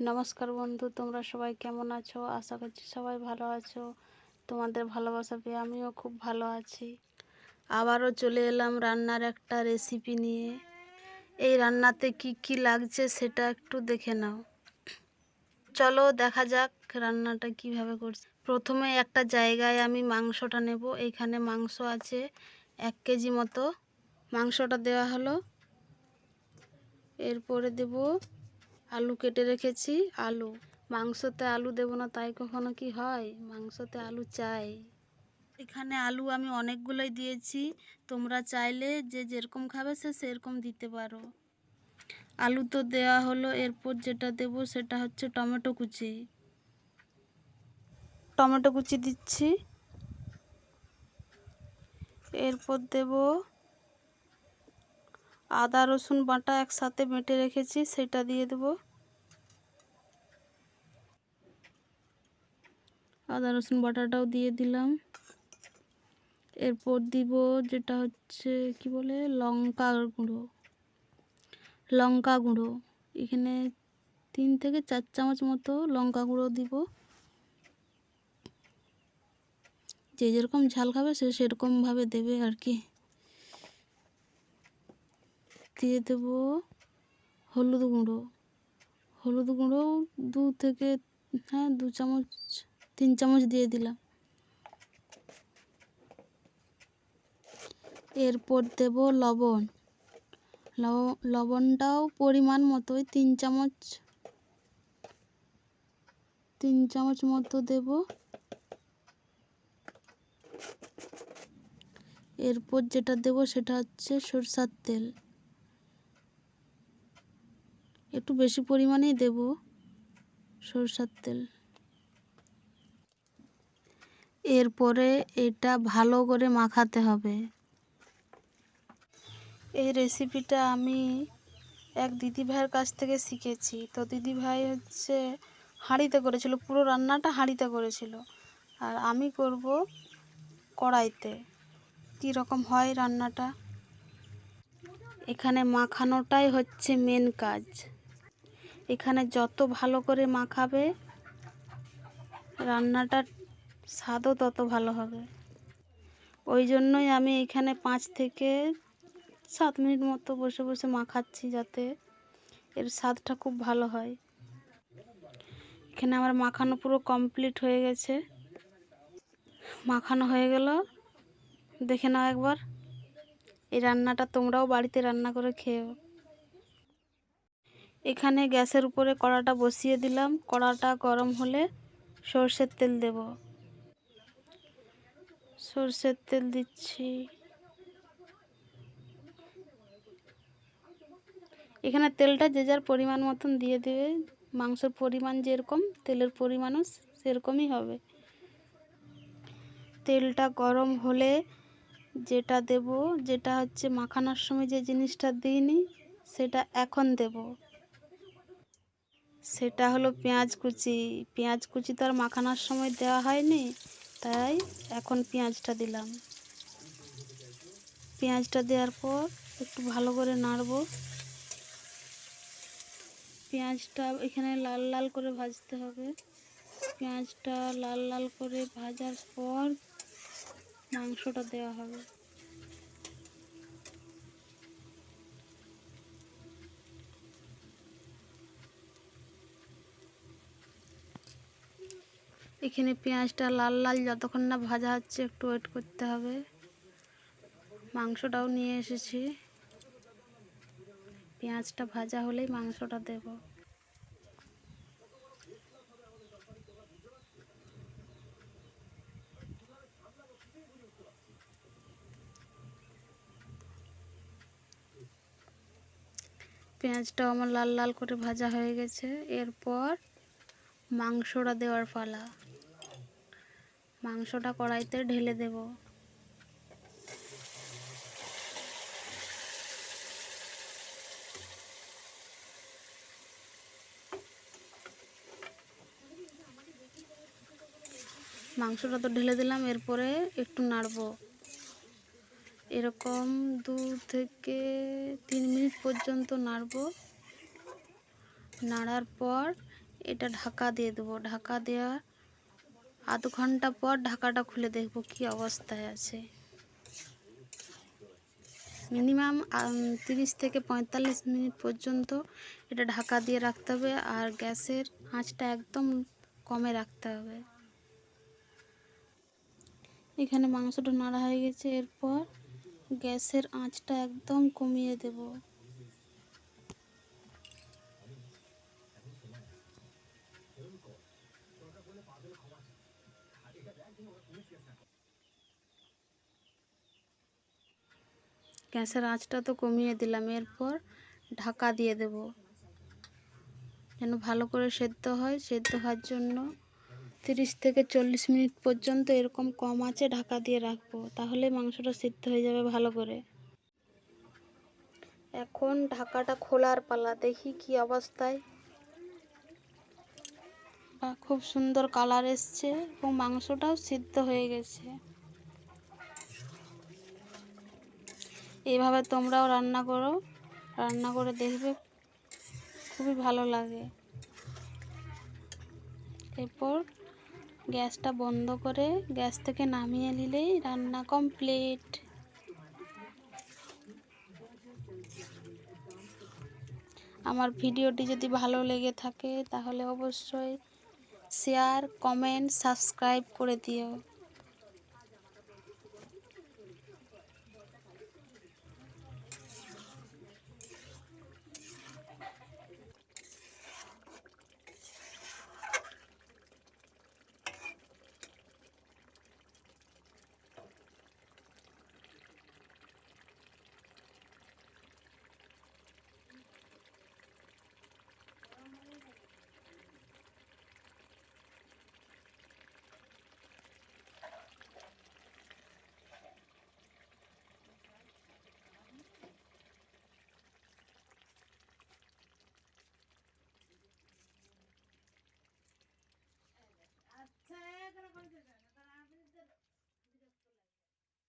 নমস্কার বন্ধু, তোমরা সবাই কেমন আছো? আশা করছি সবাই ভালো আছো। তোমাদের ভালোবাসা পেয়ে আমিও খুব ভালো আছি। আবারও চলে এলাম রান্নার একটা রেসিপি নিয়ে। এই রান্নাতে কি কি লাগছে সেটা একটু দেখে নাও। চলো দেখা যাক রান্নাটা কীভাবে করছি। প্রথমে একটা জায়গায় আমি মাংসটা নেব। এইখানে মাংস আছে এক কেজি মতো। মাংসটা দেওয়া হলো। এরপরে দেব আলু কেটে রেখেছি, আলু। মাংসতে আলু দেব না, তাই কখনো কি হয়? মাংসতে আলু চাই। এখানে আলু আমি অনেকগুলোই দিয়েছি। তোমরা চাইলে যে যেরকম খাবে সে সেরকম দিতে পারো। আলু তো দেওয়া হলো, এরপর যেটা দেব সেটা হচ্ছে টমেটো কুচি। টমেটো কুচি দিচ্ছি। এরপর দেব আদা, রসুন বাটা একসাথে বেটে রেখেছি, সেটা দিয়ে দেব। আদা, রসুন বাটাটাও দিয়ে দিলাম। এরপর দিব যেটা হচ্ছে, কি বলে লঙ্কা গুঁড়ো। লঙ্কা গুঁড়ো। এখানে তিন থেকে চার চামচ মতো লঙ্কা গুঁড়ো দিব। যে যেরকম ঝাল খাবে, সে সেরকমভাবে দেবে আর কি। দিয়ে দেব হলুদ গুঁড়ো। হলুদ গুঁড়ো দু থেকে হ্যাঁ দু চামচ, তিন চামচ দিয়ে দিলাম। এরপর দেব লবণ। লবণটাও পরিমাণ মতোই, তিন চামচ তিন চামচ মতো দেব। এরপর যেটা দেব সেটা হচ্ছে সরষার তেল। একটু বেশি পরিমাণেই দেব সরষার তেল। এরপরে এটা ভালো করে মাখাতে হবে। এই রেসিপিটা আমি এক দিদিভাইয়ের কাছ থেকে শিখেছি। তো দিদিভাই হচ্ছে হাঁড়িতে করেছিল, পুরো রান্নাটা হাঁড়িতে করেছিল। আর আমি করব কড়াইতে। রকম হয় রান্নাটা? এখানে মাখানোটাই হচ্ছে মেন কাজ। এখানে যত ভালো করে মাখাবে, রান্নাটার স্বাদও তত ভালো হবে। ওই জন্যই আমি এখানে পাঁচ থেকে সাত মিনিট মতো বসে বসে মাখাচ্ছি যাতে এর স্বাদটা খুব ভালো হয়। এখানে আমার মাখানো পুরো কমপ্লিট হয়ে গেছে। মাখানো হয়ে গেল। দেখে নাও একবার। এই রান্নাটা তোমরাও বাড়িতে রান্না করে খেয়েও। এখানে গ্যাসের উপরে কড়াটা বসিয়ে দিলাম। কড়াটা গরম হলে সর্ষের তেল দেব। সর্ষের তেল দিচ্ছি। এখানে তেলটা যে যার পরিমাণ মতন দিয়ে দেবে। মাংসের পরিমাণ যেরকম, তেলের পরিমাণও সেরকমই হবে। তেলটা গরম হলে যেটা দেব, যেটা হচ্ছে মাখানোর সময় যে জিনিসটা দিইনি, সেটা এখন দেব। সেটা হলো পেঁয়াজ কুচি। পেঁয়াজ কুচি তো আর মাখানোর সময় দেওয়া হয়নি, তাই এখন পেঁয়াজটা দিলাম। পেঁয়াজটা দেওয়ার পর একটু ভালো করে নাড়বো। পেঁয়াজটা এখানে লাল লাল করে ভাজতে হবে। পেঁয়াজটা লাল লাল করে ভাজার পর মাংসটা দেওয়া হবে। এখানে পেঁয়াজটা লাল লাল যতক্ষণ না ভাজা হচ্ছে একটু ওয়েট করতে হবে। মাংসটাও নিয়ে এসেছি। পেঁয়াজটা ভাজা হলেই মাংসটা দেব। পেঁয়াজটাও আমার লাল লাল করে ভাজা হয়ে গেছে। এরপর মাংসটা দেওয়ার পালা। মাংসটা কড়াইতে ঢেলে দেব। মাংসটা তো ঢেলে দিলাম, এরপরে একটু নাড়বো। এরকম দু থেকে তিন মিনিট পর্যন্ত নাড়বো। নাড়ার পর এটা ঢাকা দিয়ে দেবো। ঢাকা দেওয়া আধ ঘণ্টা পর ঢাকাটা খুলে দেখব কি অবস্থায় আছে। মিনিমাম তিরিশ থেকে পঁয়তাল্লিশ মিনিট পর্যন্ত এটা ঢাকা দিয়ে রাখতে হবে আর গ্যাসের আঁচটা একদম কমে রাখতে হবে। এখানে মাংসটা নাড়া হয়ে গেছে, এরপর গ্যাসের আঁচটা একদম কমিয়ে দেব। গ্যাসের আঁচটা তো কমিয়ে দিলাম, এরপর ঢাকা দিয়ে দেব। যেন ভালো করে সেদ্ধ হয়, সেদ্ধ হওয়ার জন্য তিরিশ থেকে চল্লিশ মিনিট পর্যন্ত এরকম কম আছে ঢাকা দিয়ে রাখব, তাহলে মাংসটা সিদ্ধ হয়ে যাবে ভালো করে। এখন ঢাকাটা খোলার পালা, দেখি কি অবস্থায়। খুব সুন্দর কালার এসছে এবং মাংসটাও সিদ্ধ হয়ে গেছে। এইভাবে তোমরাও রান্না করো। রান্না করে দেখবে খুবই ভালো লাগে। এরপর গ্যাসটা বন্ধ করে গ্যাস থেকে নামিয়ে নিলেই রান্না কমপ্লিট। আমার ভিডিওটি যদি ভালো লেগে থাকে তাহলে অবশ্যই শেয়ার কমেন্ট সাবস্ক্রাইব করে দিও।